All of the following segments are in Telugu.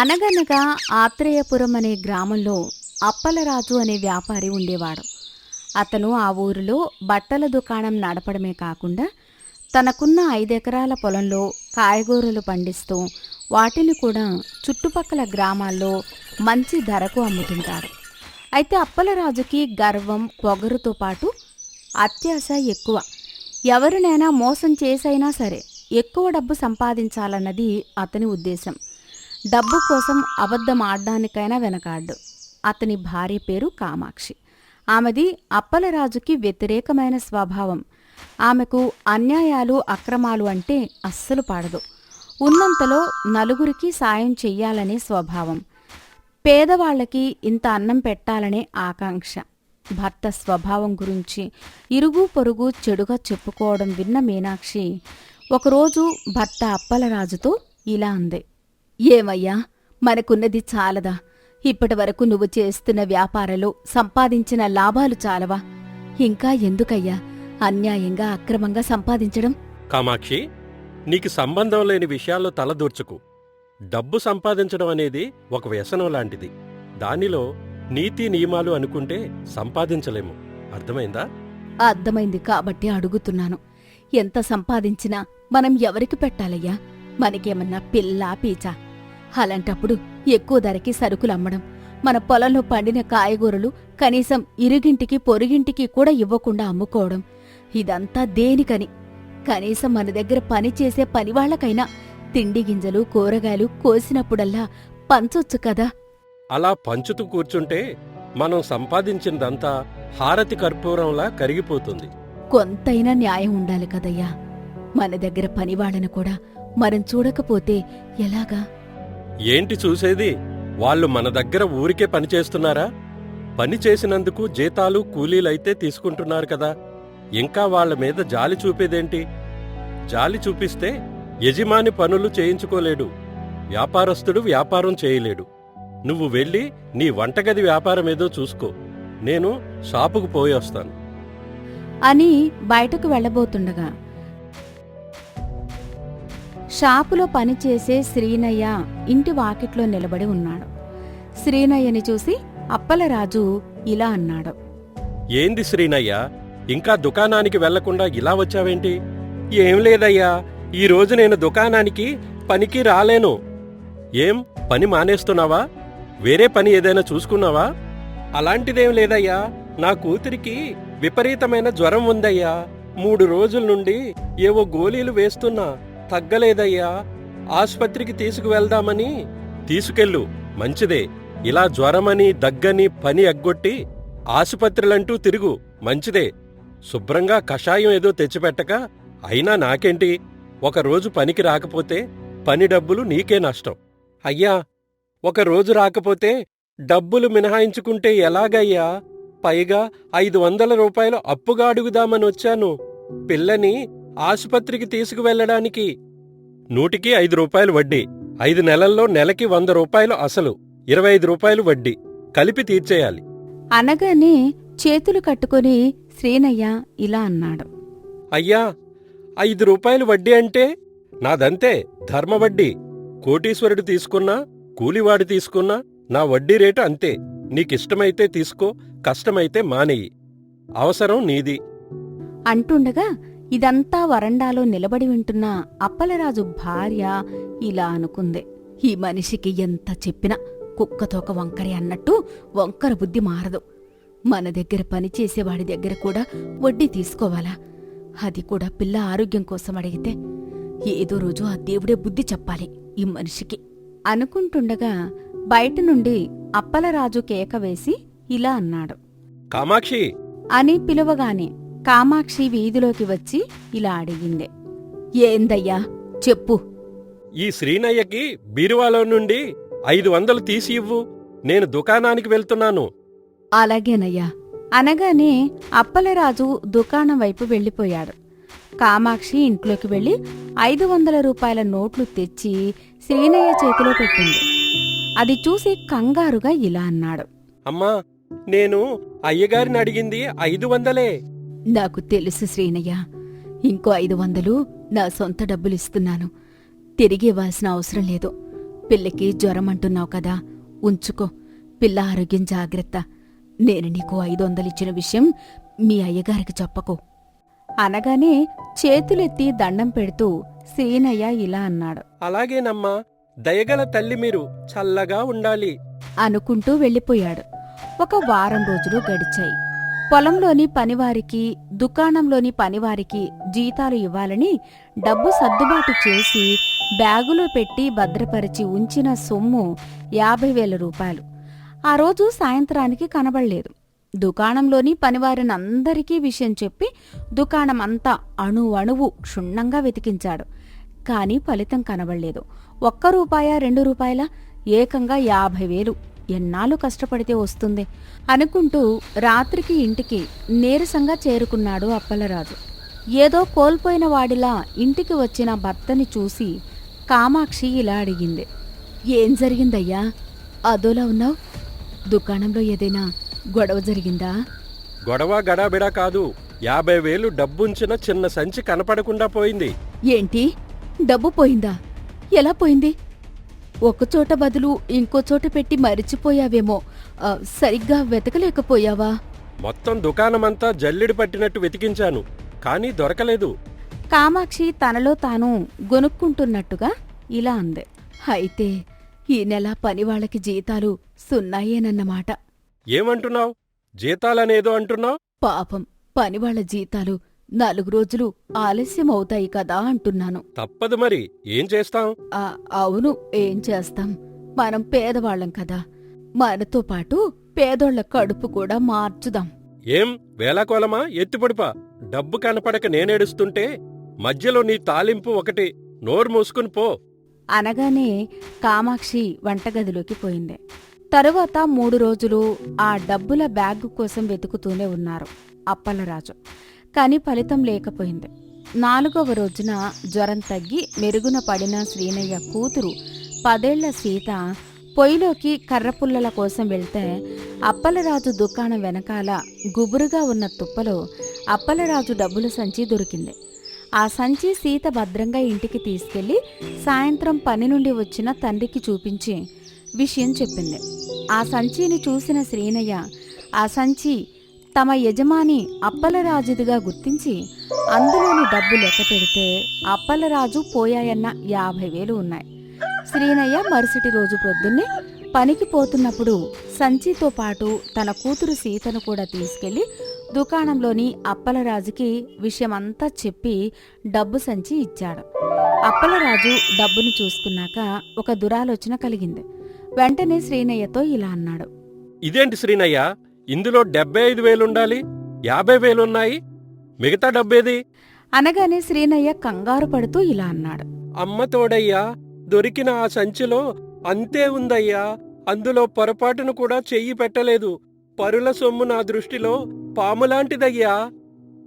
అనగనగా ఆత్రేయపురం అనే గ్రామంలో అప్పలరాజు అనే వ్యాపారి ఉండేవాడు. అతను ఆ ఊరిలో బట్టల దుకాణం నడపడమే కాకుండా తనకున్న ఐదెకరాల పొలంలో కాయగూరలు పండిస్తూ వాటిని కూడా చుట్టుపక్కల గ్రామాల్లో మంచి ధరకు అమ్ముతుంటారు అయితే అప్పలరాజుకి గర్వం పొగరుతో పాటు అత్యాశ ఎక్కువ. ఎవరినైనా మోసం చేసైనా సరే ఎక్కువ డబ్బు సంపాదించాలన్నది అతని ఉద్దేశం. డబ్బు కోసం అబద్ధం ఆడడానికైనా వెనకాడ్డు అతని భార్య పేరు కామాక్షి. ఆమెది అప్పలరాజుకి వ్యతిరేకమైన స్వభావం. ఆమెకు అన్యాయాలు అక్రమాలు అంటే అస్సలు పాడదు. ఉన్నంతలో నలుగురికి సాయం చెయ్యాలనే స్వభావం. పేదవాళ్ళకి ఇంత అన్నం పెట్టాలనే ఆకాంక్ష. భర్త స్వభావం గురించి ఇరుగు పొరుగు చెడుగా చెప్పుకోవడం విన్న మీనాక్షి ఒకరోజు భర్త అప్పలరాజుతో ఇలా అంది. ఏమయ్యా? మనకున్నది చాలదా? ఇప్పటి వరకు నువ్వు చేస్తున్న వ్యాపారంలో సంపాదించిన లాభాలు చాలవా? ఇంకా ఎందుకయ్యా? అన్యాయంగా అక్రమంగా సంపాదించడం? కామాక్షి నీకు సంబంధం లేని విషయాల్లో తలదూర్చుకు డబ్బు సంపాదించడం అనేది ఒక వ్యసనం లాంటిది. దానిలో నీతి నియమాలు అనుకుంటే సంపాదించలేము. అర్థమైందా? అర్థమైంది కాబట్టి అడుగుతున్నాను. ఎంత సంపాదించినా మనం ఎవరికి పెట్టాలయ్యా? మనకేమన్నా పిల్ల పీచా? అలాంటప్పుడు ఎక్కువ ధరకి సరుకులు అమ్మడం మన పొలంలో పండిన కాయగూరలు కనీసం ఇరుగింటికి పొరుగింటికి కూడా ఇవ్వకుండా అమ్ముకోవడం ఇదంతా దేనికని? కనీసం మన దగ్గర పని చేసే పనివాళ్ళకైనా తిండి గింజలు కూరగాయలు కోసినప్పుడల్లా పంచొచ్చు కదా? అలా పంచుతూ కూర్చుంటే మనం సంపాదించిందంతా హారతి కర్పూరంలా కరిగిపోతుంది. కొంతైనా న్యాయం ఉండాలి కదయ్యా. మన దగ్గర పనివాళ్ళను కూడా మనం చూడకపోతే ఎలాగా? ఏంటి చూసేది? వాళ్ళు మన దగ్గర ఊరికే పని చేస్తున్నారా? పని చేసినందుకు జీతాలు కూలీలైతే తీసుకుంటున్నారు కదా. ఇంకా వాళ్ళ మీద జాలి చూపేదేంటి? జాలి చూపిస్తే యజమాని పనులు చేయించుకోలేడు. వ్యాపారస్తుడు వ్యాపారం చేయలేడు. నువ్వు వెళ్ళి నీ వంటగది వ్యాపారం ఏదో చూసుకో. నేను షాపుకు పోయొస్తాను అని బయటకు వెళ్ళబోతుండగా షాపులో పనిచేసే శ్రీనయ్య ఇంటి వాకిట్లో నిలబడి ఉన్నాడు. శ్రీనయ్యని చూసి అప్పలరాజు ఇలా అన్నాడు. ఏంది శ్రీనయ్య? ఇంకా దుకాణానికి వెళ్ళకుండా ఇలా వచ్చావేంటి? ఏం లేదయ్యా ఈ రోజు నేను దుకాణానికి పనికి రాలేను. ఏం పని మానేస్తున్నావా? వేరే పని ఏదైనా చూసుకున్నావా? అలాంటిదేం లేదయ్యా నా కూతురికి విపరీతమైన జ్వరం ఉందయ్యా. మూడు రోజుల నుండి ఏవో గోళీలు వేస్తున్నా. తగ్గలేదయ్యా. ఆసుపత్రికి తీసుకువెళ్దామని. తీసుకెళ్ళు మంచిదే. ఇలా జ్వరమని దగ్గని పని ఎగ్గొట్టి ఆసుపత్రులంటూ తిరుగు మంచిదే. శుభ్రంగా కషాయం ఏదో తెచ్చిపెట్టక అయినా నాకేంటి? ఒకరోజు పనికి రాకపోతే పని డబ్బులు నీకే నష్టం. అయ్యా ఒకరోజు రాకపోతే డబ్బులు మినహాయించుకుంటే ఎలాగయ్యా? పైగా ఐదు వందల రూపాయలు అప్పుగా అడుగుదామని వచ్చాను. పిల్లని ఆసుపత్రికి తీసుకువెళ్ళడానికి నూటికి ఐదు రూపాయలు వడ్డీ ఐదు నెలల్లో నెలకి వంద రూపాయలు అసలు ఇరవై ఐదు రూపాయలు వడ్డీ. కలిపి తీర్చేయాలి. అనగానే చేతులు కట్టుకుని శ్రీనయ్య ఇలా అన్నాడు. అయ్యా ఐదు రూపాయలు వడ్డీ అంటే నాదంతే ధర్మ వడ్డీ. కోటీశ్వరుడు తీసుకున్నా కూలివాడు తీసుకున్నా నా వడ్డీ రేటు అంతే. నీకిష్టమైతే తీసుకో కష్టమైతే మానేయి. అవసరం నీది. అంటుండగా ఇదంతా వరండాలో నిలబడి వింటున్న అప్పలరాజు భార్య ఇలా అనుకుంది. ఈ మనిషికి ఎంత చెప్పినా కుక్కతోక వంకరి అన్నట్టు వంకర బుద్ధి మారదు. మన దగ్గర పనిచేసేవాడి దగ్గర కూడా వడ్డీ తీసుకోవాలా? అది కూడా పిల్ల ఆరోగ్యం కోసం అడిగితే ఏదో రోజు ఆ దేవుడే బుద్ధి చెప్పాలి ఈ మనిషికి అనుకుంటుండగా బయట నుండి అప్పలరాజు కేక వేసి ఇలా అన్నాడు. కామాక్షి! అని పిలువగానే కామాక్షి వీధిలోకి వచ్చి ఇలా అడిగింది. ఏందయ్యా? చెప్పు. ఈ శ్రీనయ్యకి బీరువాలో నుండి ఐదు వందలు తీసి ఇవ్వు. నేను దుకాణానికి వెళ్తున్నాను. అలాగేనయ్యా. అనగానే అప్పలరాజు దుకాణం వైపు వెళ్ళిపోయాడు. కామాక్షి ఇంట్లోకి వెళ్ళి ఐదు వందల రూపాయల నోట్లు తెచ్చి శ్రీనయ్య చేతిలో పెట్టింది. అది చూసి కంగారుగా ఇలా అన్నాడు. అమ్మా నేను అయ్యగారిని అడిగింది ఐదు వందలే. నాకు తెలుసు శ్రీనయ్య. ఇంకో ఐదు వందలు నా సొంత డబ్బులిస్తున్నాను తిరిగి ఇవ్వాల్సిన అవసరం లేదు. పిల్లకి జ్వరం అంటున్నావు కదా ఉంచుకో. పిల్ల ఆరోగ్యం జాగ్రత్త. నేను నీకు ఐదు వందలిచ్చిన విషయం మీ అయ్యగారికి చెప్పకు. అనగానే చేతులెత్తి దండం పెడుతూ శ్రీనయ్య ఇలా అన్నాడు. అలాగేనమ్మా దయగల తల్లి మీరు చల్లగా ఉండాలి. అనుకుంటూ వెళ్ళిపోయాడు. ఒక వారం రోజులు గడిచాయి. పొలంలోని పనివారికి దుకాణంలోని పనివారికి జీతాలు ఇవ్వాలని డబ్బు సర్దుబాటు చేసి బ్యాగులో పెట్టి భద్రపరిచి ఉంచిన సొమ్ము యాభై వేల రూపాయలు. ఆ రోజు సాయంత్రానికి కనబడలేదు. దుకాణంలోని పనివారిని అందరికీ విషయం చెప్పి దుకాణం అంతా అణు అణువు క్షుణ్ణంగా వెతికించాడు. కానీ ఫలితం కనబడలేదు. ఒక్క రూపాయ రెండు రూపాయల? ఏకంగా యాభై వేలు. ఎన్నాళ్ళు కష్టపడితే వస్తుంది అనుకుంటూ రాత్రికి ఇంటికి నీరసంగా చేరుకున్నాడు అప్పలరాజు. ఏదో కోల్పోయిన వాడిలా ఇంటికి వచ్చిన భర్తని చూసి కామాక్షి ఇలా అడిగింది. ఏం జరిగిందయ్యా? అదోలా ఉన్నావు? దుకాణంలో ఏదైనా గొడవ జరిగిందా? గొడవ గడాబిడా కాదు. యాభై వేలు డబ్బుంచిన చిన్న సంచి కనపడకుండా పోయింది. ఏంటి? డబ్బు పోయిందా? ఎలా పోయింది? ఒక చోట బదులు ఇంకో చోట పెట్టి మరిచిపోయావేమో. ఆ, సరిగ్గా వెతకలేకపోయావా? మొత్తం దుకాణమంతా జల్లిడి పట్టినట్టు వెతికించాను కానీ దొరకలేదు. కామాక్షి తనలో తాను గొనుక్కుంటున్నట్టుగా ఇలా అంది. అయితే ఈ నెల పనివాళ్ళకి జీతాలు సున్నాయేనన్నమాట. ఏమంటున్నావు? జీతాలనేదో అంటున్నావు? పాపం పనివాళ్ళ జీతాలు నాలుగు రోజులు ఆలస్యం అవుతాయి కదా అంటున్నాను. తప్పదు మరి ఏం చేస్తాం? ఆ, అవును ఏం చేస్తాం? మనం పేదవాళ్ళం కదా. మనతో పాటు పేదోళ్ళ కడుపు కూడా మార్చుదాం. ఏం? వేలాకోలమా ఎత్తిపడిపా? డబ్బు కనపడక నేనేడుస్తుంటే మధ్యలో నీ తాలింపు ఒకటి నోరు మూసుకుని పో. అనగానే కామాక్షి వంటగదిలోకి పోయింది. తరువాత మూడు రోజులు ఆ డబ్బుల బ్యాగ్ కోసం వెతుకుతూనే ఉన్నారు అప్పలరాజు. కాని ఫలితం లేకపోయింది. నాలుగవ రోజున జ్వరం తగ్గి మెరుగున పడిన శ్రీనయ్య కూతురు పదేళ్ళ సీత పొయ్యిలోకి కర్రపుల్లల కోసం వెళ్తే అప్పలరాజు దుకాణం వెనకాల గుబురుగా ఉన్న తుప్పలో అప్పలరాజు డబ్బుల సంచి దొరికింది. ఆ సంచి సీత భద్రంగా ఇంటికి తీసుకెళ్ళి సాయంత్రం పని నుండి వచ్చిన తండ్రికి చూపించి విషయం చెప్పింది. ఆ సంచిని చూసిన శ్రీనయ్య ఆ సంచి తమ యజమాని అప్పలరాజుదిగా గుర్తించి అందులోని డబ్బు లెక్క పెడితే అప్పలరాజు పోయాయన్న యాభై వేలు ఉన్నాయి. శ్రీనయ్య మరుసటి రోజు ప్రొద్దున్నే పనికి పోతున్నప్పుడు సంచితో పాటు తన కూతురు సీతను కూడా తీసుకెళ్ళి దుకాణంలోని అప్పలరాజుకి విషయమంతా చెప్పి డబ్బు సంచి ఇచ్చాడు. అప్పలరాజు డబ్బును చూసుకున్నాక ఒక దురాలోచన కలిగింది. వెంటనే శ్రీనయ్యతో ఇలా అన్నాడు. ఇదేంటి శ్రీనయ్య? ఇందులో డెబ్బై ఐదు వేలుండాలి యాభై వేలున్నాయి. మిగతా డబ్బేది? అనగానే శ్రీనయ్య కంగారు పడుతూ ఇలా అన్నాడు. అమ్మ తోడయ్యా దొరికిన ఆ సంచిలో అంతే ఉందయ్యా. అందులో పొరపాటును కూడా చెయ్యి పెట్టలేదు. పరుల సొమ్ము నా దృష్టిలో పాములాంటిదయ్యా.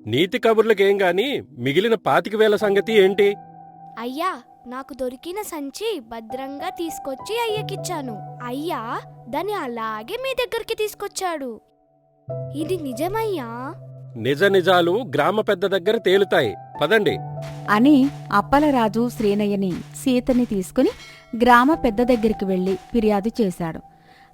నీతి కబుర్లకేం గాని మిగిలిన పాతిక వేల సంగతి ఏంటి? అయ్యా నాకు దొరికిన సంచి భద్రంగా తీసుకొచ్చి అయ్యకిచ్చాను. అయ్యా దాన్ని అలాగే మీ దగ్గరికి తీసుకొచ్చాడు. ఇది నిజమయ్యా? నిజ నిజాలు గ్రామ పెద్ద దగ్గర తేలుతాయి. పదండి. అని అప్పలరాజు శ్రీనయ్యని సీతని తీసుకుని గ్రామ పెద్ద దగ్గరికి వెళ్ళి ఫిర్యాదు చేశాడు.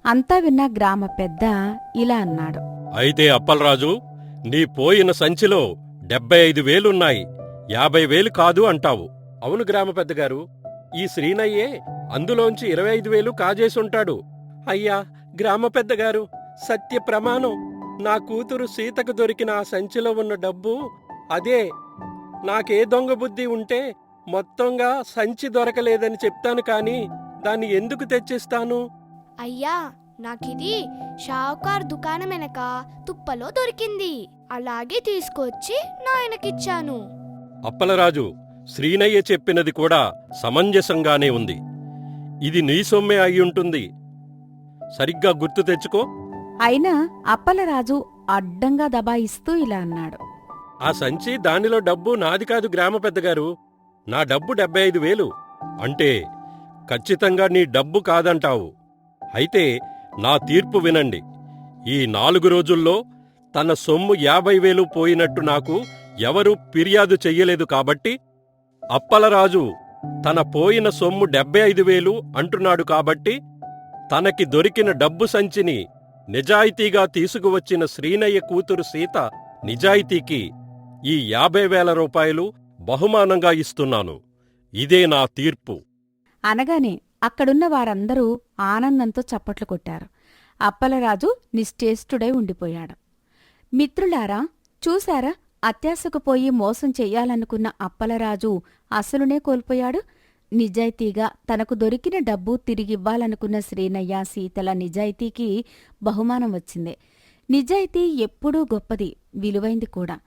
అంతా విన్న గ్రామ పెద్ద ఇలా అన్నాడు. అయితే అప్పలరాజు నీ పోయిన సంచిలో డెబ్బై ఐదు వేలున్నాయి. యాభై వేలు కాదు అంటావు. అవును గ్రామ పెద్దగారు ఈ శ్రీనయ్యే అందులోంచి ఇరవై ఐదు వేలు కాజేసుంటాడు. అయ్యా గ్రామ పెద్దగారు సత్య ప్రమాణం. నా కూతురు సీతకు దొరికిన ఆ సంచిలో ఉన్న డబ్బు అదే. నాకే దొంగ బుద్ధి ఉంటే మొత్తంగా సంచి దొరకలేదని చెప్తాను కాని దాన్ని ఎందుకు తెచ్చిస్తాను? అయ్యా నాకిది షావుకార్ దుకాణం వెనక తుప్పలో దొరికింది. అలాగే తీసుకొచ్చి నాయనకిచ్చాను. అప్పలరాజు శ్రీనయ్య చెప్పినది కూడా సమంజసంగానే ఉంది. ఇది నీ సొమ్మే అయ్యుంటుంది. సరిగ్గా గుర్తు తెచ్చుకో. అయినా అప్పలరాజు అడ్డంగా దబాయిస్తూ ఇలా అన్నాడు. ఆ సంచి దానిలో డబ్బు నాది కాదు గ్రామ పెద్దగారు. నా డబ్బు డెబ్బై ఐదు వేలు. అంటే ఖచ్చితంగా నీ డబ్బు కాదంటావు. అయితే నా తీర్పు వినండి. ఈ నాలుగు రోజుల్లో తన సొమ్ము యాభై వేలు పోయినట్టు నాకు ఎవరూ ఫిర్యాదు చెయ్యలేదు కాబట్టి అప్పలరాజు తన పోయిన సొమ్ము డెబ్బై ఐదు వేలు అంటున్నాడు కాబట్టి తనకి దొరికిన డబ్బు సంచిని నిజాయితీగా తీసుకువచ్చిన శ్రీనయ్య కూతురు సీత నిజాయితీకి ఈ యాభై వేల రూపాయలు బహుమానంగా ఇస్తున్నాను. ఇదే నా తీర్పు. అనగానే అక్కడున్న వారందరూ ఆనందంతో చప్పట్లు కొట్టారు. అప్పలరాజు నిశ్చేష్టుడై ఉండిపోయాడు. మిత్రులారా చూశారా? అత్యాశకు పోయి మోసం చెయ్యాలనుకున్న అప్పలరాజు అసలునే కోల్పోయాడు. నిజాయితీగా తనకు దొరికిన డబ్బు తిరిగివ్వాలనుకున్న శ్రీనయ్య సీతల నిజాయితీకి బహుమానం వచ్చింది. నిజాయితీ ఎప్పుడూ గొప్పది విలువైంది కూడా.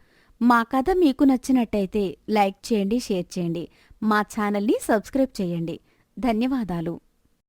మా కథ మీకు నచ్చినట్టయితే లైక్ చేయండి షేర్ చేయండి. మా ఛానల్ని సబ్స్క్రైబ్ చేయండి. ధన్యవాదాలు.